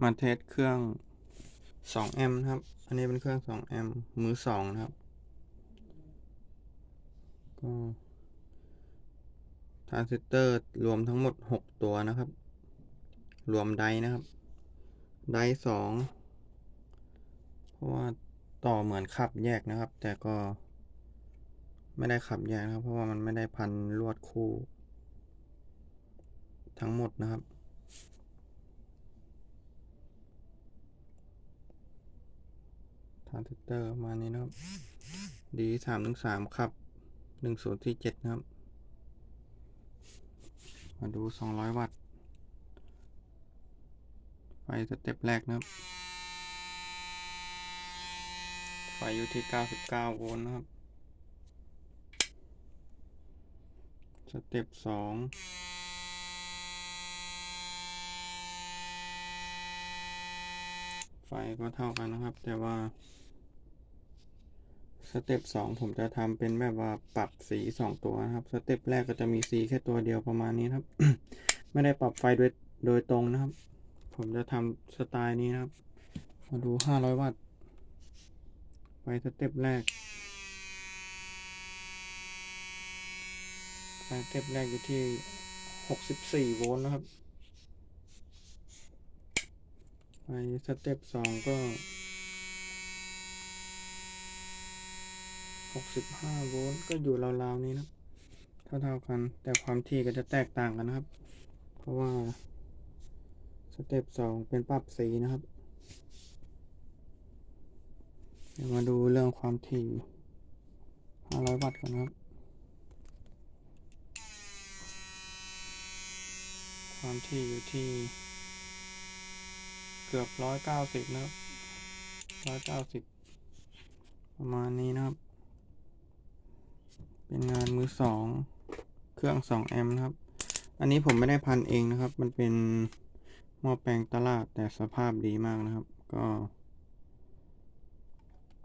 มาเทสเครื่อง2แอมป์นะครับ อันนี้เป็นเครื่อง2แอมป์มือสองนะครับ ก็ทรานซิสเตอร์รวมทั้งหมด 6 ตัวนะครับ รวมไดนะครับ ไดสองเพราะว่าต่อเหมือนขับแยกนะครับ แต่ก็ไม่ได้ขับแยกนะครับ เพราะว่ามันไม่ได้พันลวดคู่ ทั้งหมดนะครับ ทรานซิสเตอร์มานี้นะครับ ดีสามหนึ่งสามครับหนึ่งศูนย์ที่เจ็ดนะครับ มาดูสองร้อยวัตต์ ไฟสเต็ปแรกนะครับ ไฟอยู่ที่เก้าสิบเก้าโวลต์นะครับ สเต็ปสองไฟก็เท่ากันนะครับ แต่ว่า สเต็ปสองผมจะทำเป็นแบบว่าปรับสีสองตัวนะครับ สเต็ปแรกก็จะมีสีแค่ตัวเดียวประมาณนี้ครับ ไม่ได้ปรับไฟโดยโดยตรงนะครับ ผมจะทำสไตล์นี้นะครับ มาดูห้าร้อยวัตต์ ไฟสเต็ปแรก ไฟสเต็ปแรกอยู่ที่หกสิบสี่โวลต์นะครับ ไฟสเต็ปสองก็ หกสิบห้าโวลต์ก็อยู่ราวๆนี้นะ เท่าๆกัน แต่ความถี่ก็จะแตกต่างกันนะครับ เพราะว่าสเต็ปสองเป็นปรับสีนะครับ เดี๋ยวมาดูเรื่องความถี่ 500 วัตต์ก่อนะครับ ความถี่อยู่ที่เกือบร้อยเก้าสิบนะครับร้อยเก้าสิบประมาณนี้นะครับ เป็นงานมือสองเครื่องสองแอมป์นะครับ อันนี้ผมไม่ได้พันเองนะครับ มันเป็นหม้อแปลงตลาดแต่สภาพดีมากนะครับ ก็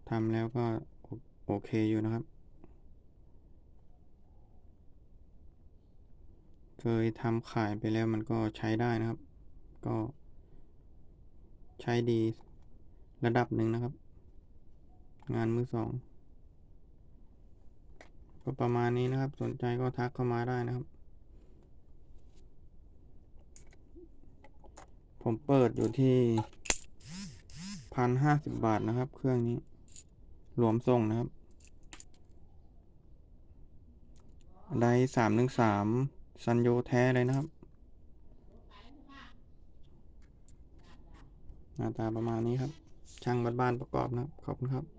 ทำแล้วก็โอโอเคอยู่นะครับ เคยทำขายไปแล้วมันก็ใช้ได้นะครับ ก็ใช้ดีระดับหนึ่งนะครับ งานมือสอง ก็ประมาณนี้นะครับ สนใจก็ทักเข้ามาได้นะครับ ผมเปิดอยู่ที่พันห้าสิบบาทนะครับ เครื่องนี้ รวมส่งนะครับ ได้สามหนึ่งสามซันโยแท้เลยนะครับ หน้าตาประมาณนี้ครับ ช่างบ้านๆประกอบนะครับ ขอบคุณครับ